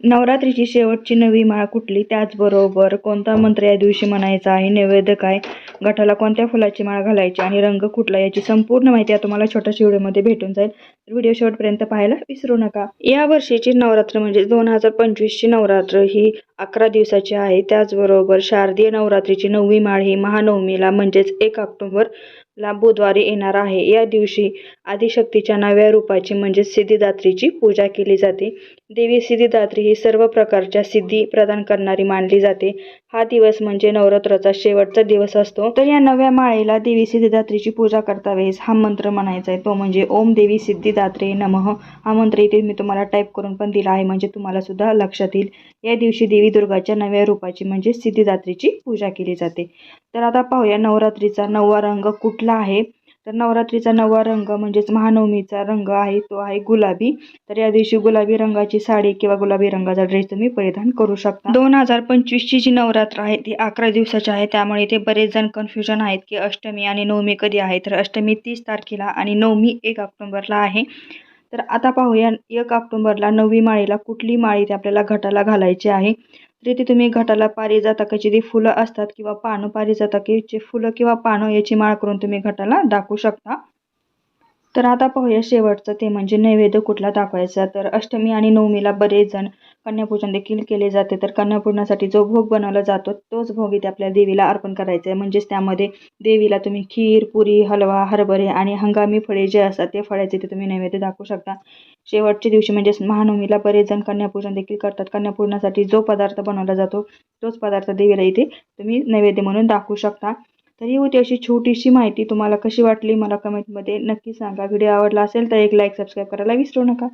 नवरात्रीची शेवटची नवी माळ कुठली? त्याचबरोबर कोणता मंत्र या दिवशी म्हणायचा आहे नैवेद्य काय? गठाला कोणत्या फुलाची माळ घालायची आणि रंग कुठला याची संपूर्ण माहिती आता तुम्हाला छोट्याशा व्हिडिओमध्ये भेटून जाईल. तर व्हिडिओ शेवटपर्यंत पाहायला विसरू नका. या वर्षीची नवरात्र म्हणजे दोन हजार पंचवीसची नवरात्र ही अकरा दिवसाची आहे. त्याचबरोबर शारदीय नवरात्रीची नववी माळ ही महानवमीला म्हणजेच एक ऑक्टोबरला बुधवारी येणार आहे. या दिवशी आदिशक्तीच्या नव्या रूपाची म्हणजेच सिद्धिदात्रीची पूजा केली जाते. देवी सिद्धिदात्री ही सर्व प्रकारच्या सिद्धी प्रदान करणारी मानली जाते. हा दिवस म्हणजे नवरात्राचा शेवटचा दिवस असतो. तर या नव्या माळेला देवी सिद्धिदात्रीची पूजा करता वेळेस हा मंत्र म्हणायचा आहे. तो म्हणजे ओम देवी सिद्धिदात्रे नमः. हा मंत्र इथे मी तुम्हाला टाईप करून पण दिला आहे. म्हणजे तुम्हाला सुद्धा लक्षात येईल. या दिवशी देवी देवी दुर्गाच्या नव्या रूपाची म्हणजे सिद्धिदात्रीची पूजा केली जाते. तर आता पाहूया नवरात्रीचा नववा रंग कुठला आहे? तर नवरात्रीचा नववा रंग म्हणजेच महानवमीचा रंग आहे तो आहे गुलाबी. तर या दिवशी गुलाबी रंगाची साडी किंवा गुलाबी रंगाचा ड्रेस तुम्ही परिधान करू शकता. दोन हजार पंचवीसची जी नवरात्र आहे ती अकरा दिवसाची आहे. त्यामुळे इथे बरेच जण कन्फ्युजन आहेत की अष्टमी आणि नवमी कधी आहे? तर अष्टमी तीस तारखेला आणि नवमी एक ऑक्टोबरला आहे. तर आता पाहूया एक ऑक्टोंबरला नववी माळीला कुठली माळी ते आपल्याला घटाला घालायची आहे? तर इथे तुम्ही घटाला पारिजातकाची जी फुलं असतात किंवा पानं पारिजातकाची फुलं किंवा पानं याची माळ करून तुम्ही घटाला दाखवू शकता. तर आता पाहूया शेवटचं ते म्हणजे नैवेद्य कुठला दाखवायचा. तर अष्टमी आणि नवमीला बरेच जण कन्यापूजन देखील केले जाते. तर कन्यापूजनासाठी जो भोग बनवला जातो तोच भोग इथे आपल्या देवीला अर्पण करायचा आहे. म्हणजेच त्यामध्ये देवीला तुम्ही खीर पुरी हलवा हरभरे आणि हंगामी फळे जे असतात ते फळाचे ते तुम्ही नैवेद्य दाखवू शकता. शेवटच्या दिवशी म्हणजेच महानवमीला बरेच जण कन्यापूजन देखील करतात. कन्यापूजनासाठी जो पदार्थ बनवला जातो तोच पदार्थ देवीला इथे तुम्ही नैवेद्य म्हणून दाखवू शकता. तर ही होती अशी छोटीशी माहिती तुम्हाला कशी वाटली मला कमेंटमध्ये नक्की सांगा. व्हिडिओ आवडला असेल तर एक लाईक सबस्क्राईब करायला विसरू नका.